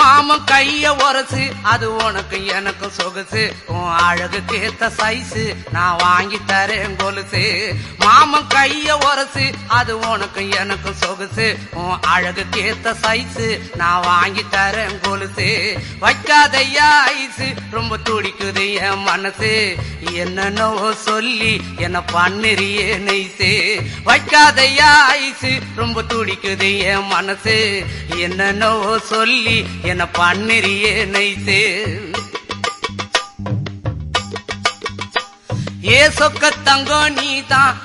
மாமன் கைய உரசு அது உனக்கு எனக்கு சொகுசு. உன் அழகுக்கு ஏத்த சைஸு நான் வாங்கி தரேன் கொலுசு. மாமன் கைய உரசு அது உனக்கு எனக்கு சொகுசு. உன் அழகுக்கு ஏத்த சைஸு நான் வாங்கி தரேன் கொலுசு. வைக்காதையா ஐசு ரொம்ப துடிக்குது என் மனசு. என்னென்னவோ சொல்லி என்ன பண்ணுறியே நெய்சு வைக்காதையா ஐசு ரொம்ப துடிக்குது என் மனசு. என்னென்னவோ சொல்லி என்ன பண்ணுறியே நைசு ஏ சொக்க தங்கம் நீதான்